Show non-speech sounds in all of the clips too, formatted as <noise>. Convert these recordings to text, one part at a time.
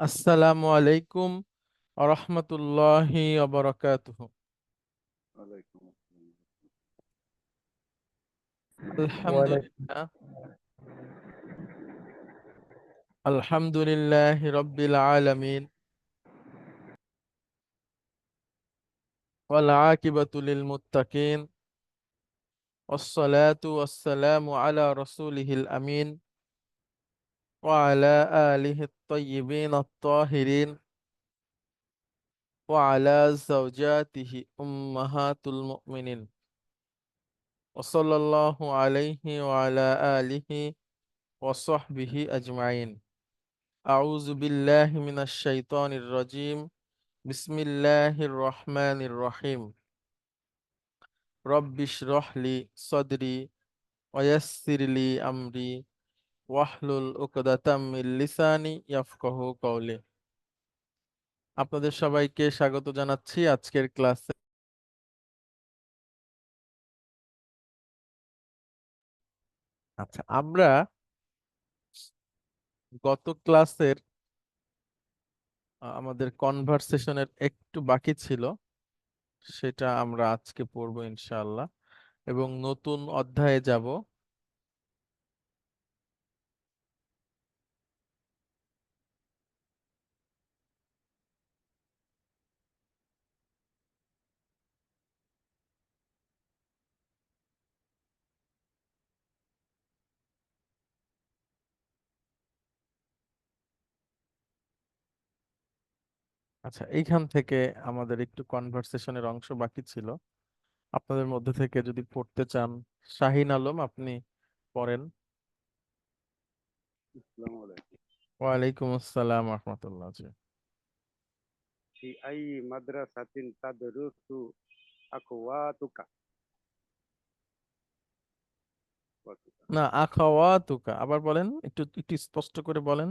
আসসালামু আলাইকুম রহমতুল্লাহি ওবরাকাতুহু ওয়ালাইকুম আসসালাম আলহামদুলিল্লাহ আলহামদুলিল্লাহ রব্বিল আলামিন والعاقبة للمتقين والصلاة والسلام على رسوله الأمين وعلى آله الطيبين الطاهرين وعلى زوجاته أمهات المؤمنين. وصلى الله عليه وعلى آله وصحبه أجمعين. أعوذ بالله من الشيطان الرجيم. بسم الله الرحمن الرحيم. رب اشرح لي صدري ويسر لي أمري. ওয়াহলুল উকদাতাম লিসানি ইয়াফকাহু কওলি। আপনাদের সবাইকে স্বাগত জানাচ্ছি আজকের ক্লাসে। আচ্ছা আমরা গত ক্লাসের আমাদের কনভারসেশনের একটু বাকি ছিল, সেটা আমরা আজকে পড়ব ইনশাআল্লাহ। এবং নতুন অধ্যায়ে যাব। আচ্ছা এইখান থেকে আমাদের একটু কনভারসেশনের অংশ বাকি ছিল আপনাদের মধ্যে থেকে যদি পড়তে চান শাহিন আলম আপনি পড়েন আসসালামু আলাইকুম ওয়ালাইকুম আসসালাম রহমতুল্লাহ জি في أي مدرسة تدرس أخواتك না আখাওয়াতুকা আবার বলেন একটু একটু স্পষ্ট করে বলেন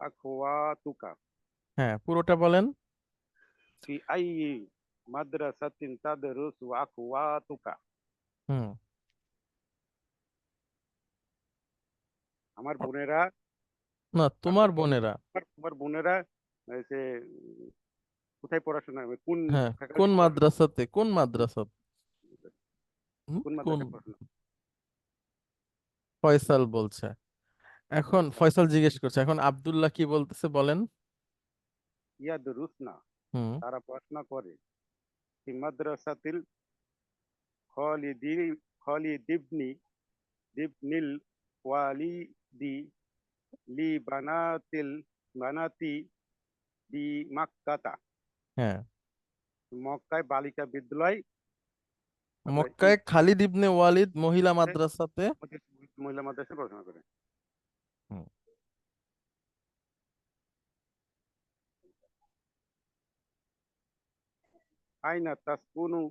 أخواتك হ্যাঁ পুরোটা বলেন। ফি আই মাদ্রাসাতিন তাদরুসু আখওয়াতুকা হুম। আমার বোনেরা না তোমার বোনেরা। তোমার বোনেরা সে কোথায় পড়াশোনা কোন হ্যাঁ কোন মাদ্রাসাতে কোন মাদ্রাসা কোন ফয়সাল বলছে। এখন ফয়সাল জিজ্ঞেস করছে এখন আব্দুল্লাহ কি বলতেছে বলেন? তারা পড়াশোনা করে মাদ্রাসাতিল দিবনিল ওয়ালিদি লি বানাতিল বানাতি দি মাক্কাতা? হ্যাঁ। মক্কায় বালিকা বিদ্যালয়। মক্কায় খালিদ ইবনে ওয়ালিদ মহিলা মাদ্রাসাতে? মহিলা মাদ্রাসায় পড়াশোনা করে। আইনা তাসকুনু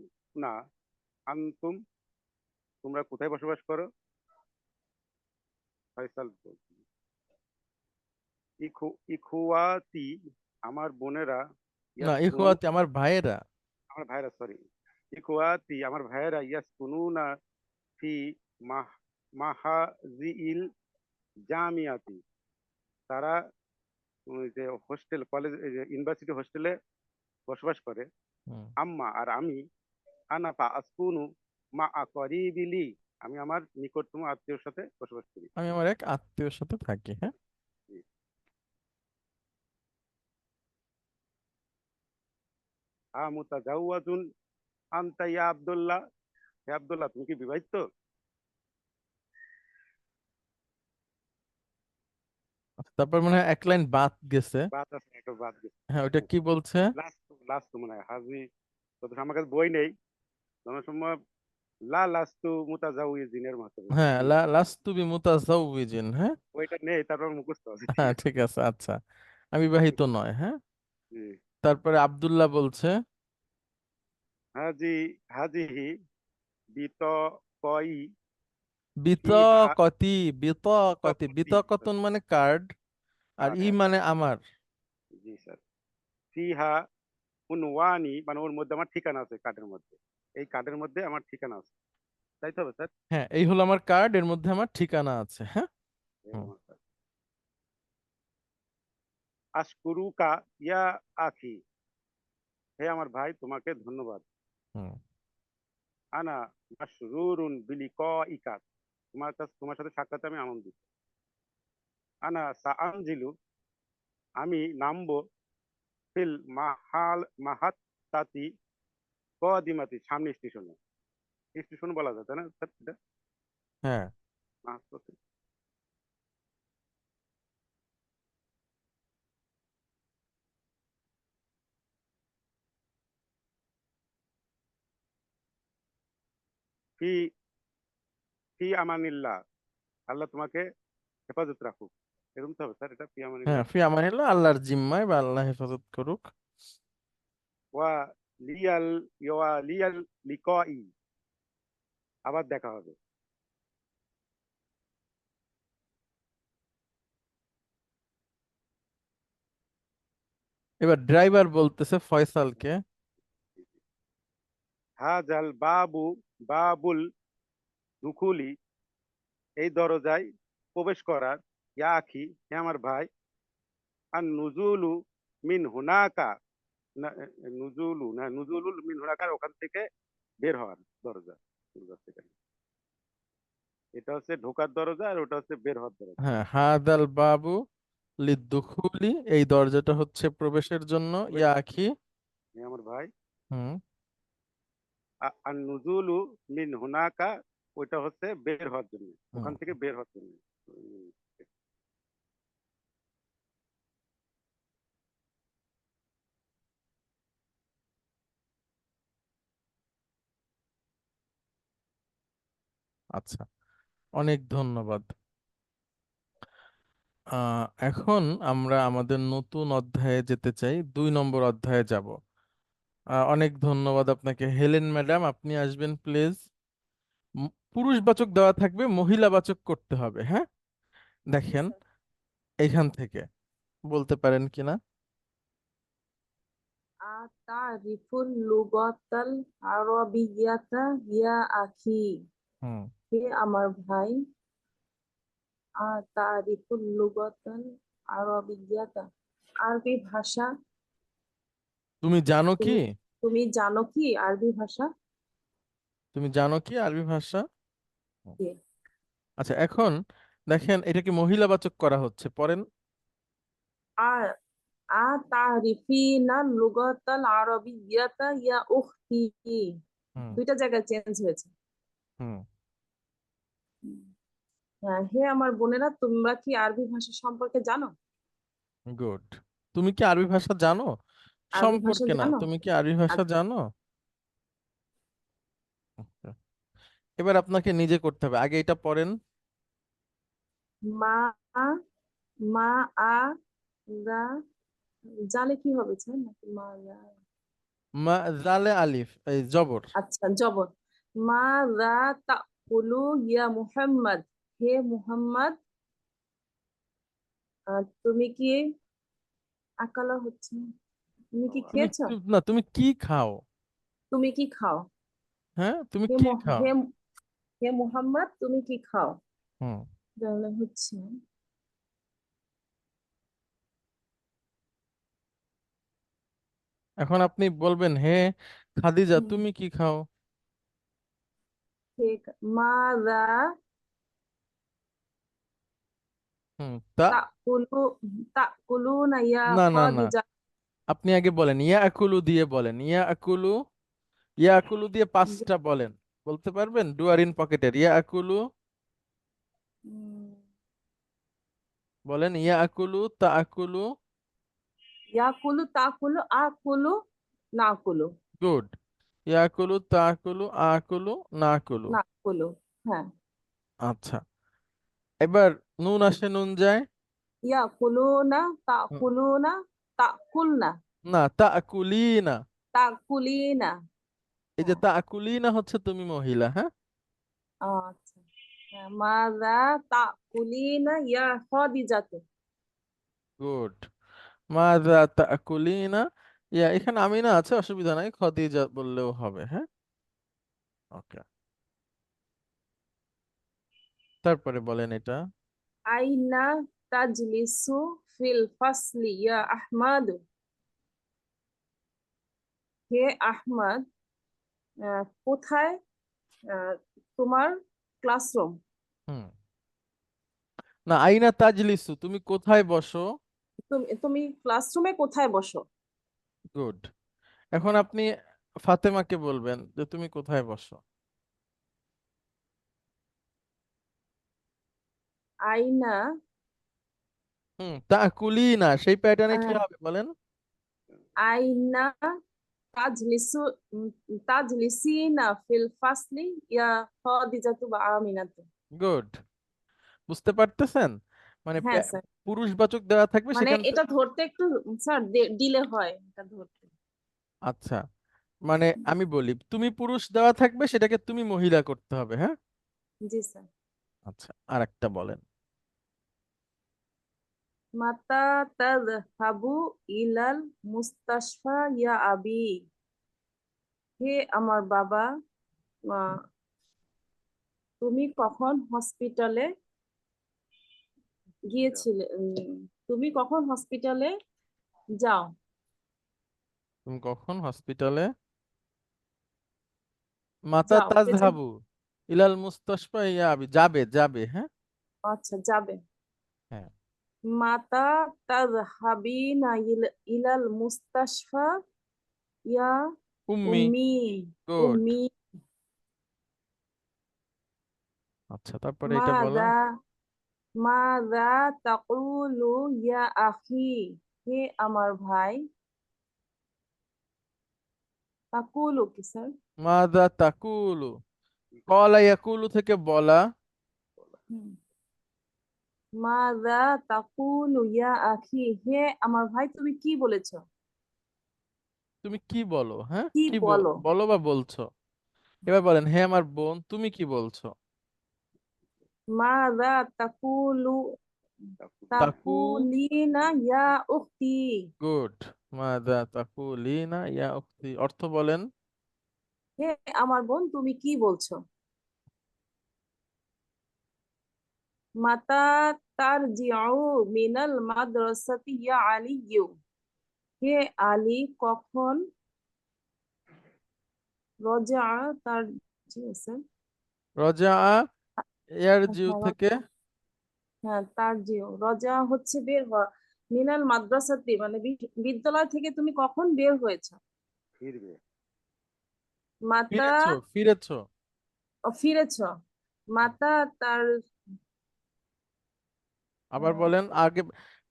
না আনতুম তোমরা কোথায় বসবাস করো? ফয়সাল ইখুয়াতি আমার বোনেরা না ইখওয়াতি আমার ভাইয়েরা। আমার ভাইরা সরি ইখওয়াতি আমার ভাইয়েরা ইয়াসকুনুনা ফি মাহ মাহাজিল জামিয়াতি। তারা ওই যে হোস্টেল কলেজ ইউনিভার্সিটি হোস্টেলে বসবাস করে। আম্মা আর আমি আনা ফা আসকুনু মা আকরিবিলি আমি আমার নিকটতম আত্মীয়র সাথে বসবাস করি। আমি আমার এক আত্মীয়র সাথে থাকি হ্যাঁ? আ মুতাজাওয়াজুন আনতা ইয়া আব্দুল্লাহ। হে আব্দুল্লাহ তুমি কি বিবাহিত? আচ্ছা, তারপর মনে এক লাইন বাদ গেছে। বাদ আছে একটা বাদ গেছে। হ্যাঁ ওটা কি বলছে? লাস্ট লাস্ট মনে হয় হাজি আমার কাছে বই নেই। তোমার সময় লা লাস্তু মুতাজাউইজিনের মতো। হ্যাঁ লা লাস্তু হ্যাঁ? বইটা নেই তারপর মুখস্থ আছে। হ্যাঁ ঠিক আছে আচ্ছা। আমি বিবাহিত নয় হ্যাঁ? তারপরে আব্দুল্লাহ বলছে হাজি হাজিহি বিতকই। বিতকতি বিতকতি বিতকতি, বিতকতুন মানে কার্ড আর ই মানে আমার। জি স্যার। ফিহা উনওয়ানি মানে ওর মধ্যে আমার ঠিকানা আছে কার্ডের মধ্যে। এই কার্ডের মধ্যে আমার ঠিকানা আছে। তাই তো হবে স্যার? হ্যাঁ এই হলো আমার কার্ড এর মধ্যে আমার ঠিকানা আছে হ্যাঁ। আশকুরুকা ইয়া আখি। হে আমার ভাই তোমাকে ধন্যবাদ। আনা মাসরুরুন বিলিকাইকা তোমার কাছে তোমার সাথে সাক্ষাতে আমি আনন্দিত। আনা সাআনজিলু আমি নামবো ফিল মাহাল মাহাত্তাতি কদিমাতি সামনে স্টেশনে। স্টেশন বলা যায় তাই না? এটা? হ্যাঁ। মাহাত্তাতি ফি ফি আমানিল্লাহ। আল্লাহ তোমাকে হেফাজত রাখুক। এরকম তো হবে স্যার এটা ফি হ্যাঁ আমানিল্লাহ ফি আমানিল্লাহ আল্লাহর জিম্মায় বা আল্লাহ হেফাজত করুক। ওয়া লিয়াল ওয়া লিয়াল লিকাই। আবার দেখা হবে। এবার ড্রাইভার বলতেছে ফয়সালকে। হাজাল বাবু বাবুল দুখুলি এই দরজায় প্রবেশ করার ইয়া আখি হে আমার ভাই আর নুজুলু মিন হুনাকা নুজুলু না নুজুলুল মিন হুনাকার ওখান থেকে বের হওয়ার দরজা দরজা থেকে। এটা হচ্ছে ঢোকার দরজা আর ওটা হচ্ছে বের হওয়ার দরজা। হ্যাঁ হাদাল বাবু লিদ্দুখুলি এই দরজাটা হচ্ছে প্রবেশের জন্য ইয়া আখি। হে আমার ভাই। হুম। আর নুজুলু মিন হুনাকা ওইটা হচ্ছে বের হওয়ার জন্য ওখান থেকে বের হওয়ার জন্য। আচ্ছা অনেক ধন্যবাদ। এখন আমরা আমাদের নতুন অধ্যায়ে যেতে চাই, দুই নম্বর অধ্যায়ে যাব। অনেক ধন্যবাদ আপনাকে। হেলেন ম্যাডাম, আপনি আসবেন, প্লিজ। পুরুষবাচক দেওয়া থাকবে মহিলাবাচক করতে হবে হ্যাঁ? দেখেন, এখান থেকে। বলতে পারেন কিনা আতারিফুল লুগাতাল আরবিয়াতা ইয়া আখি। হে আমার ভাই আতারিফুল লুগাতাল আরবিয়াতা আরবি ভাষা। তুমি জানো কি? তুমি জানো কি আরবি ভাষা? তুমি জানো কি আরবি ভাষা। আচ্ছা এখন দেখেন এটা কি মহিলাবাচক করা হচ্ছে? পড়েন। আর আতারিফিনা লুগাতাল আরবিয়াতা ইয়া উখতি। দুইটা জায়গায় চেঞ্জ হয়েছে। হুম। হে আমার বোনেরা তোমরা কি আরবি ভাষা সম্পর্কে জানো? গুড। তুমি কি আরবি ভাষা জানো? আরবি ভাষা সম্পর্কে না জানো? তুমি কি আরবি ভাষা আচ্ছা। জানো? আচ্ছা। এবার আপনাকে নিজে করতে হবে। আগে এটা পড়েন। মা মা আ রা জালে কি হবে স্যার? নাকি মা রা? মা জালে আলিফ এই জবর। আচ্ছা জবর। মা রা তাকুলু ইয়া মুহাম্মদ। হে মুহাম্মদ তুমি কি আকালা হচ্ছে? তুমি কি খেয়েছো? না তুমি কি খাও? তুমি কি খাও? হ্যাঁ তুমি কি খাও? হে মুহাম্মদ তুমি কি খাও? হুম। তাহলে হচ্ছে এখন আপনি বলবেন হে খাদিজা তুমি কি খাও? হে মা রা হুম তা তাকুলু তাকুলুনা ইয়া না না না। খাদিজা আপনি আগে বলেন ইয়া আকুলু দিয়ে বলেন ইয়া আকুলু ইয়া আকুলু দিয়ে পাঁচটা বলেন বলতে পারবেন? ডুয়ার ইন পকেটের ইয়া আকুলু বলেন ইয়া আকুলু তা আকুলু ইয়াকুলু তাকুলু আকুলু নাকুলু গুড। ইয়া আকুলু তা আকুলু আকুলু না আকুলু। নাকুলু হ্যাঁ। আচ্ছা। এবার নুন আসে নুন যায় ইয়াকুলুনা তাকুলুনা তাকুলনা না তা আকুলিনা তাকুলিনা এই যে তা আকুলিনা হচ্ছে তুমি মহিলা হ্যাঁ? আচ্ছা। মাযা তাকুলিনা ইয়া খাদিজাতু। গুড। মাযা তাকুলিনা ইয়া এখানে আমিনা আছে অসুবিধা নাই খদিজা বললেও হবে হ্যাঁ? ওকে। তারপরে বলেন এটা। আইনা তাজলিসু ফিল ফাসলি ইয়া আহমাদ হে আহমদ আহ, কোথায় আহ, তোমার ক্লাসরুম না আইনা তাজলিসু তুমি কোথায় বসো? তুমি তুমি ক্লাসরুমে কোথায় বসো? গুড এখন আপনি ফাতেমাকে বলবেন যে তুমি কোথায় বসো? আইনা হুম তাকুলি না সেই প্যাটার্নে কি আহ, হবে বলেন? আইনা তাজলিসু উম, তাজলিসিনা ফিল ফাসলি ইয়া খাদিজাতু বা আমিনাতু। গুড। বুঝতে পারতেছেন? মানে হ্যাঁ স্যার। পুরুষবাচক দেওয়া থাকবে মানে সেখান এটা ধরতে একটু স্যার ডিলে হয় এটা ধরতে। আচ্ছা মানে আমি বলি তুমি পুরুষ দেওয়া থাকবে সেটাকে তুমি মহিলা করতে হবে হ্যাঁ? জি স্যার। আচ্ছা আর একটা বলেন। মাতা তাযহাবু ইলাল মুস্তাশফা ইয়া আবি হে আমার বাবা তুমি কখন হসপিটালে গিয়েছিলে? তুমি কখন হসপিটালে যাও? তুমি কখন হসপিটালে মাতা তাজহাবু ইলাল মুস্তাশফা ইয়া আবি যাবে যাবে হ্যাঁ? আচ্ছা যাবে। মাতা তাযহাবিনা ইল- ইলাল মুস্তাশফা ইয়া উম্মি উম্মি আচ্ছা তারপরে এটা বলো। মাযা মাযা তাকুলু ইয়া আখি হে আমার ভাই। তাকুলু কি স্যার? মাদা তাকুলু। কলা ইয়াকুলু থেকে বলা। হুম। মাযা তাকুলু ইয়া আখি? হে আমার ভাই তুমি কি বলেছ? তুমি কি বলো হ্যাঁ? কি কি বল- বলো বলো বা বলছো। এবার বলেন হে আমার বোন তুমি কি বলছো? মাযা তাকুলু তাকুলিনা ইয়া উখতি। গুড। মাদা তাকুলিনা ইয়া উখতি। অর্থ বলেন? হে আমার বোন তুমি কি বলছো? মাতা তারজিউ মিনাল মাদ্রাসাতি ইয়া আলিয়্যু। হে আলী কখন? রজা তার রজা এয়ার জিউ হ্যাঁ, থেকে? হ্যাঁ তার জিও রজা হচ্ছে বের হওয়া। মিনাল মাদ্রাসাতি মানে বিদ্যালয় থেকে তুমি কখন বের হয়েছো? ফিরবে। মাতা ফিরেছো ফিরেছো? ও, ফিরেছো। মাতা তার আবার বলেন আগে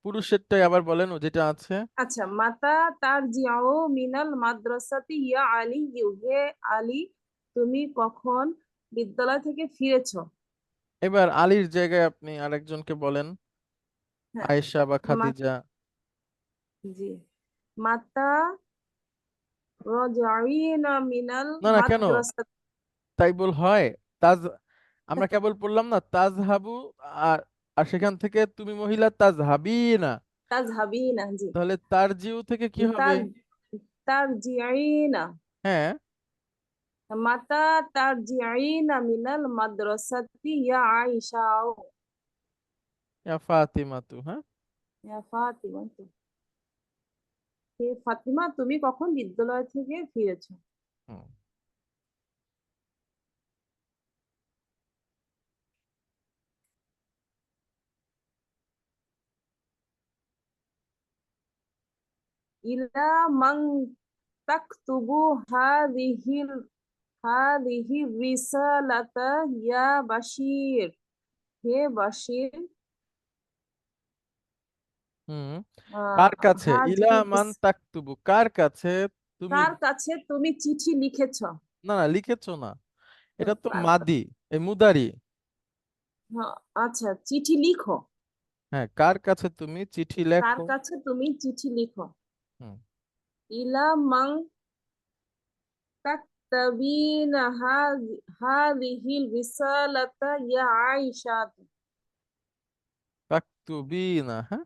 পুরুষেরটাই আবার বলেন ও যেটা আছে। আচ্ছা মাতা তার জিও মিনাল মাদ্রাসাতি ইয়া আলী হে আলী তুমি কখন বিদ্যালয় থেকে ফিরেছো? এবার আলীর জায়গায় আপনি আরেকজনকে বলেন হ্যাঁ। আয়েশা বা খাদিজা। জি। মাতা রজাইনা মিনাল না না কেন? মাদ্রাসাতি। তাই বল হয়। তাজ আমরা <laughs> কেবল পড়লাম না তাজহাবু আর আর সেখান থেকে তুমি মহিলা তাজহাবি না তাজহাবিনা জি। তাহলে তার জিউ থেকে কি হবে? তার জিআইনা হ্যাঁ। মাতা তার জিআইনা মিনাল মাদ্রাসাতি ইয়া আয়েশা। ইয়া ফাতিমাতু হ্যাঁ? ইয়া ফাতিমা তু। হে ফাতিমা তুমি কখন বিদ্যালয় থেকে ফিরেছো? হুম। ইলা মান তাকতুবু হাদিহিল হাদিহি রিসালাতা ইয়া বাশির হে বাশির হুম। কার কাছে? ইলা মান তাকতুবু। কার কাছে তুমি কার কাছে তুমি চিঠি লিখেছো? না না লিখেছো না। এটা তো মাদি এই মুদারি। হ্যাঁ, আচ্ছা চিঠি লিখো। হ্যাঁ কার কাছে তুমি চিঠি লেখো? কার কাছে তুমি চিঠি লিখো? ইলা মান তাকতাবিনা হাযি- হাযিহিল রিসালাতা ইয়া আয়েশা তাকতুবিনা হ্যাঁ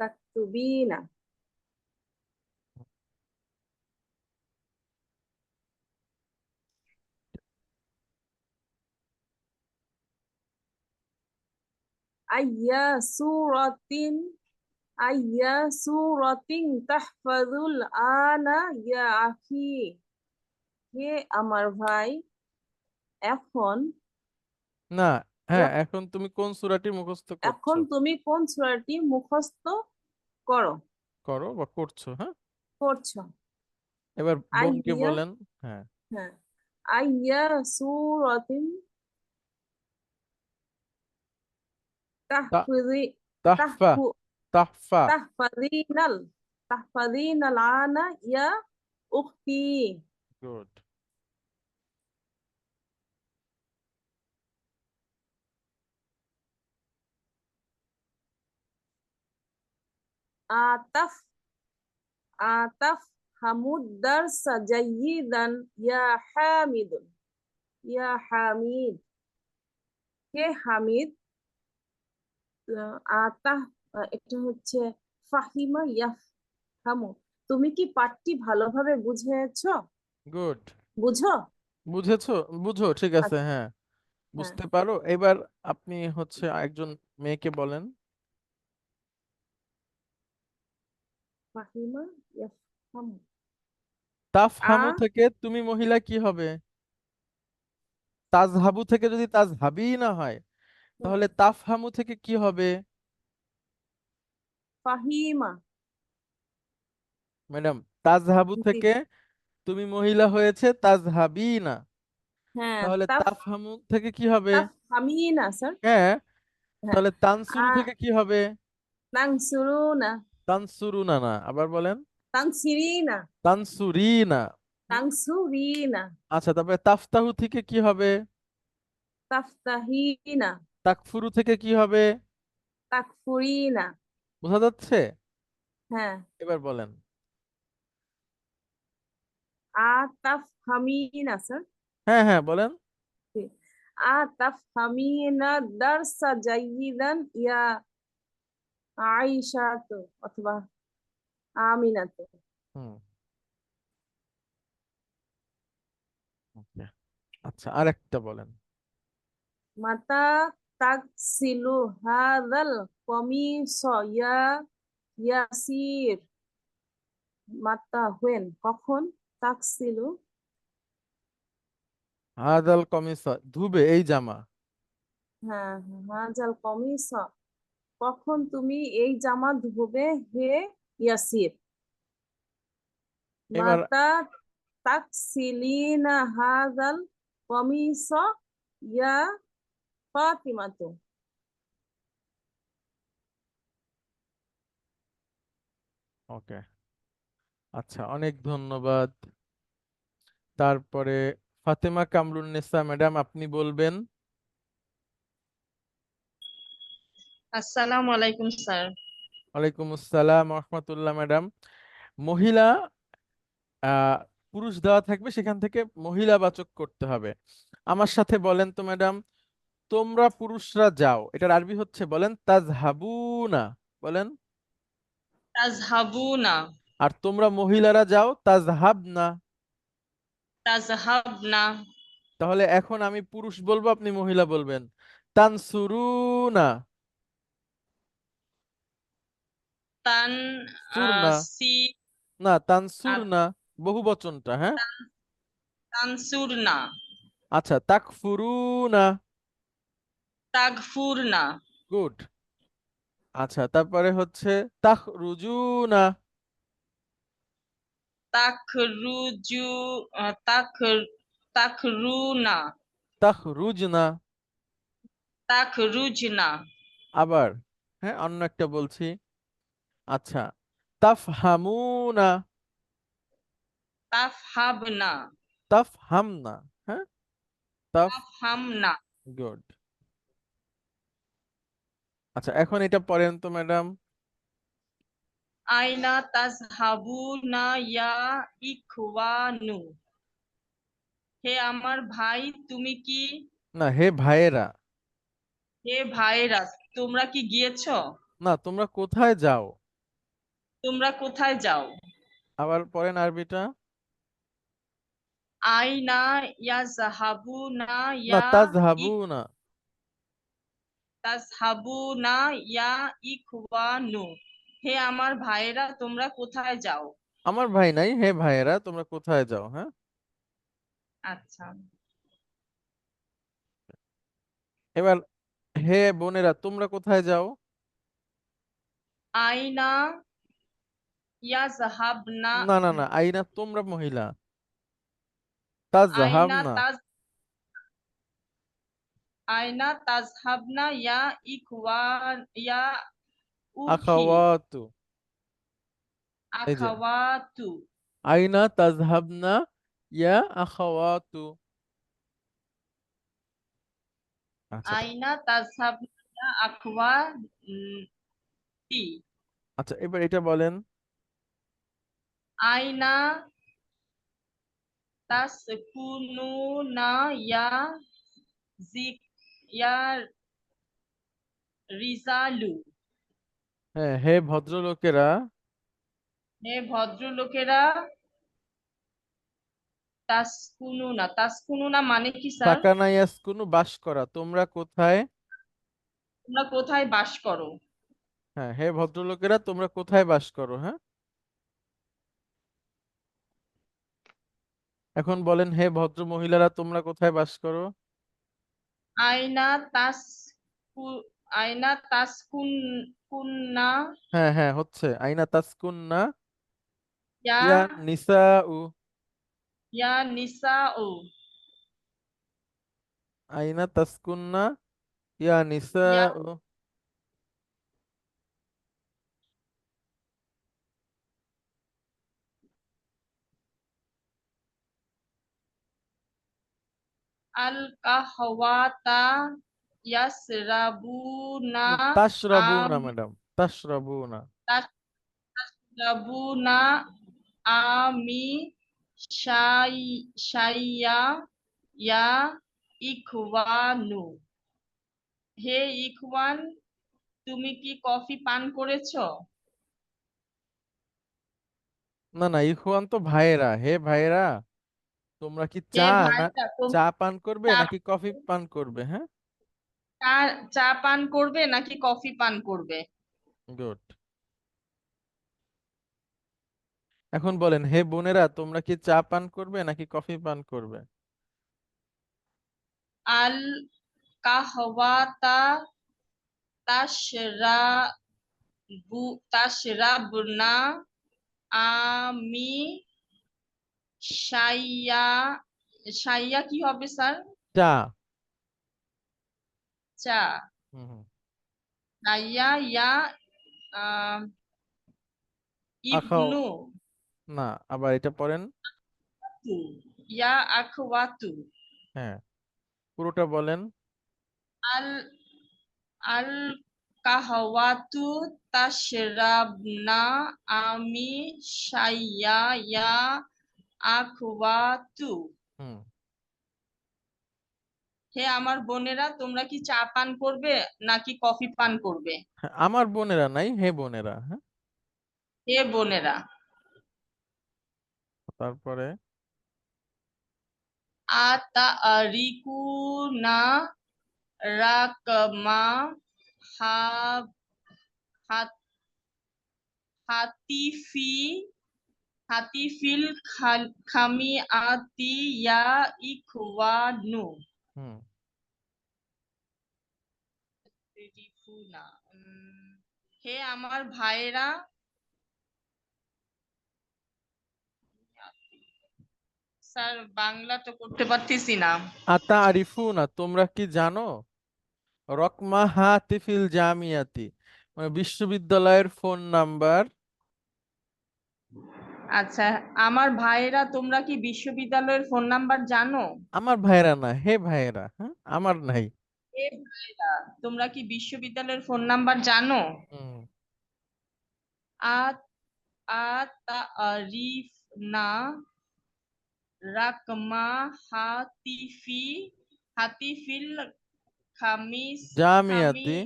তাকতুবিনা আইয়া সুরাতিন আইয়া সুরাতিন তাহফাজুল আনা ইয়া আখি হে আমার ভাই? এখন? না হ্যাঁ এখন তুমি কোন সূরাটি মুখস্থ এখন করছ তুমি কোন সূরাটি মুখস্থ করো? করো বা করছ হ্যাঁ? করছ। এবার বোনকে বলেন হ্যাঁ। হ্যাঁ। আইয়া সুরাতিন তাহফিজি তাহফা তাহফু তাহফা তাহফাজিনাল তাহফাজিনাল আনা ইয়া উখতি গুড আতাফ আতাফ হামুদ দারসা জাইয়িদান ইয়া হামিদুন ইয়া হামিদ হে হামিদ আহ, আতাহ আহ, এটা হচ্ছে ফাহিমা ইয়াফহামু তুমি কি পাঠটি ভালোভাবে বুঝেছ? গুড বুঝো? বুঝেছ? বুঝো ঠিক আছে হ্যাঁ। বুঝতে পারো। এবার আপনি হচ্ছে একজন মেয়েকে বলেন। ফাহিমা ইয়াফহামু তাফহামু থেকে তুমি মহিলা কি হবে? তাজহাবু থেকে যদি তাজহাবি না হয় তাহলে তাফহামু থেকে কি হবে? ফাহিমা। ম্যাডাম তাজহাবু থেকে তুমি মহিলা হয়েছে তাজহাবি না হ্যাঁ তাহলে তাফহামু থেকে কি হবে? তাফহামিনা স্যার। হ্যাঁ হ্যাঁ। তাহলে তানসুরু থেকে কি হবে? তানসুরুনা। তানসুরুনা না আবার বলেন। তানসিরিনা। তানসুরিনা। তানসুরিনা। আচ্ছা তারপরে তাফতাহু থেকে কি হবে? তাফতাহিনা। তাকফুরু থেকে কি হবে? তাকফুরিনা। বোঝা যাচ্ছে? হ্যাঁ। এবার বলেন। আতাফহামিনা স্যার। হ্যাঁ হ্যাঁ বলেন। আতাফহামিনা দারসা জাইয়িদান ইয়া আয়েশাতু অথবা আমিনাতু। হুম। আচ্ছা আরেকটা বলেন। মাতা তাকসিলু হাদাল কমিস ইয়া ইয়াসির। মাতা হোয়েন কখন? তাকসিলু। হাদাল কমিস ধুবে এই জামা। হ্যাঁ হাজাল কমিস। কখন তুমি এই জামা ধুবে হে ইয়াসির? মাতা তাকসিলিনা হাজাল কমিস ইয়া ফাতিমাতু ওকে আচ্ছা অনেক ধন্যবাদ। তারপরে ফাতেমা কামরুন্নেসা ম্যাডাম আপনি বলবেন? আসসালামু আলাইকুম স্যার। ওয়ালাইকুম আসসালাম রহমতুল্লাহ ম্যাডাম। মহিলা আহ পুরুষ দেওয়া থাকবে সেখান থেকে মহিলা বাচক করতে হবে। আমার সাথে বলেন তো ম্যাডাম তোমরা পুরুষরা যাও। এটার আরবি হচ্ছে বলেন তাজহাবুনা। বলেন। তাজহাবুনা। আর তোমরা মহিলারা যাও তাজহাবনা। তাজহাবনা। তাহলে এখন আমি পুরুষ বলব আপনি মহিলা বলবেন। তানসুরুনা। তান না তানসুরনা। বহু বচনটা হ্যাঁ? তানসুরনা। আচ্ছা তাকফুরুনা। তাগফুরনা। গুড। আচ্ছা তারপরে হচ্ছে তাখরুজুনা। তাখরুজু তাখর তাখরুনা। তাখরুজনা। তাখরুজনা। আবার হ্যাঁ অন্য একটা বলছি। আচ্ছা তাফ হামুনা তাফ তাফহামুনা। তাফহাবনা। তাফহামনা হ্যাঁ? তাফ তাফহামনা। গুড। আচ্ছা এখন এটা পড়েন তো ম্যাডাম। আইনা তাজহাবুনা ইয়া ইখওয়ানু। হে আমার ভাই তুমি কি? না হে ভাইয়েরা। হে ভাইরা তোমরা কি গিয়েছো? না তোমরা কোথায় যাও? তোমরা কোথায় যাও? আবার পড়েন আরবিটা। আইনা ইয়াজহাবুনা না ইয়া তাজহাবুনা তাজহাবুনা ইয়া ইখওয়ানু। হে আমার ভাইয়েরা তোমরা কোথায় যাও? আমার ভাই নাই হে ভাইয়েরা তোমরা কোথায় যাও হ্যাঁ? আচ্ছা। এবার হে বোনেরা তোমরা কোথায় যাও? আইনা ইয়াজহাবনা না না না আইনা তোমরা মহিলা। তাজহাবনা তাজহাবনা ইয়া ইখওয়ান ইয়া আখাওয়াতু আখাওয়াতু তাজহাবনা ইয়া আখাওয়াতু আচ্ছা তাজহাবনা ইয়া আচ্ছা এবার এটা বলেন। আইনা তাসকুনুনা ইয়া জিক ইয়া রিজালু। হ্যাঁ হে ভদ্রলোকেরা। হে ভদ্রলোকেরা তাসকুনুনা। তাসকুনুনা মানে কি স্যার? সাকানা ইয়াসকুনু বাস করা। তোমরা কোথায়? তোমরা কোথায় বাস করো? হ্যাঁ হে ভদ্রলোকেরা তোমরা কোথায় বাস করো হ্যাঁ? এখন বলেন হে ভদ্র মহিলারা তোমরা কোথায় বাস করো? আইনা তাস আইনা তাসকুন কুন্না হ্যাঁ হ্যাঁ হচ্ছে। আইনা তাসকুন্না ইয়া ইয়া নিসাউ। ইয়া নিসাউ। আইনা তাসকুন্না ইয়া নিসাউ। আল কাহওয়াতা ইয়াসরাবুনা তাশরাবুনা ম্যাডাম তাশরাবুনা তাশরাবুনা আমি শাই শাইয়া ইয়া ইখওয়ানু। হে ইখওয়ান তুমি কি কফি পান করেছ? না না ইখওয়ান তো ভাইয়েরা। হে ভাইয়েরা তোমরা কি চা চা পান করবে নাকি কফি পান করবে হ্যাঁ? চা চা পান করবে নাকি কফি পান করবে? গুড। এখন বলেন হে বোনেরা তোমরা কি চা পান করবে নাকি কফি পান করবে? আল কাহওয়াতা তাশরাবু তাশরাবনা আমি শাইয়া শাইয়া কি হবে স্যার? চা। চা। শাইয়া ইয়া ইবনু। না আবার এটা পড়েন। ইয়া আখওয়াতু হ্যাঁ। পুরোটা বলেন। আল আল কাহওয়াতু তাশরাবনা আমি শাইয়া ইয়া আখওয়াতু। হে আমার বোনেরা তোমরা কি চা পান করবে নাকি কফি পান করবে? <laughs> আমার বোনেরা নাই হে বোনেরা হ্যাঁ? হে বোনেরা। তারপরে? আতারিকুনা রাকমা হা হাত- হাতিফিল খাল- খামিআতি ইয়া ইখওয়ানু হুম। হে আমার ভাইয়েরা। স্যার বাংলা তো করতে পারতেছি না। আতা আরিফুনা তোমরা কি জানো? রকমা হাতিফিল জামিয়াতি মানে বিশ্ববিদ্যালয়ের ফোন নাম্বার আচ্ছা আমার ভাইয়েরা তোমরা কি বিশ্ববিদ্যালয়ের ফোন নাম্বার জানো? আমার ভাইয়েরা না হে ভাইয়েরা হ্যাঁ? আমার নাই। হে ভাইয়েরা তোমরা কি বিশ্ববিদ্যালয়ের ফোন নাম্বার জানো? আত আতারিফনা রাকমা হাতিফি হাতিফিল খামিস জামিয়াতি। খামি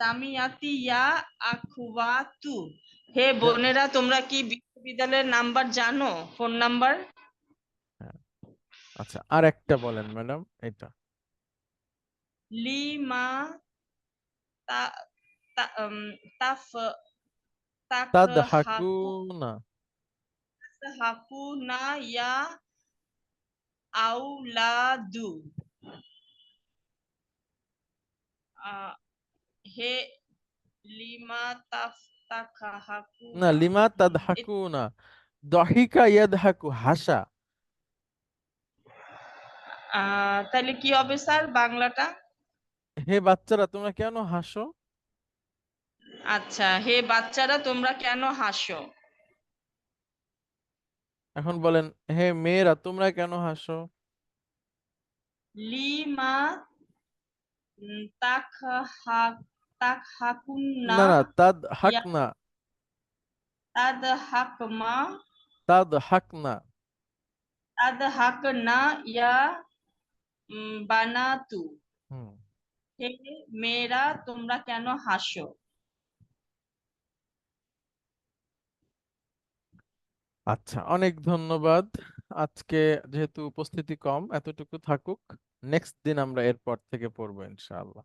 তামিয়াতি ইয়া আখওয়াতু হে বোনেরা তোমরা কি বিশ্ববিদ্যালয়ের নাম্বার জানো? Phone number? আচ্ছা আর একটা বলেন ম্যাডাম এটা লিমা তা তাফ তাদহাকুনা তাদহাকুনা ইয়া আউলাদু। হে লিমা তাফ না লিমা হুম, এ- তাদহাকুনা দহিকা ইয়াদহাকু হাসা তাহলে কি হবে স্যার বাংলাটা? হে বাচ্চারা তোমরা কেন হাসো? আচ্ছা হে বাচ্চারা তোমরা কেন হাসো? এখন বলেন হে মেয়েরা তোমরা কেন হাসো? লিমা উম, তাকহাক তাকহাকুন্না না না তাদহাকনা। তাদহাকমা। তাদহাকনা। তাদহাকনা ইয়া উম, বানাতু। হুম। হে মেয়েরা তোমরা কেন হাসো? আচ্ছা অনেক ধন্যবাদ। আজকে যেহেতু উপস্থিতি কম এতটুকু থাকুক। নেক্সট দিন আমরা এরপর থেকে পড়ব ইনশাআল্লাহ।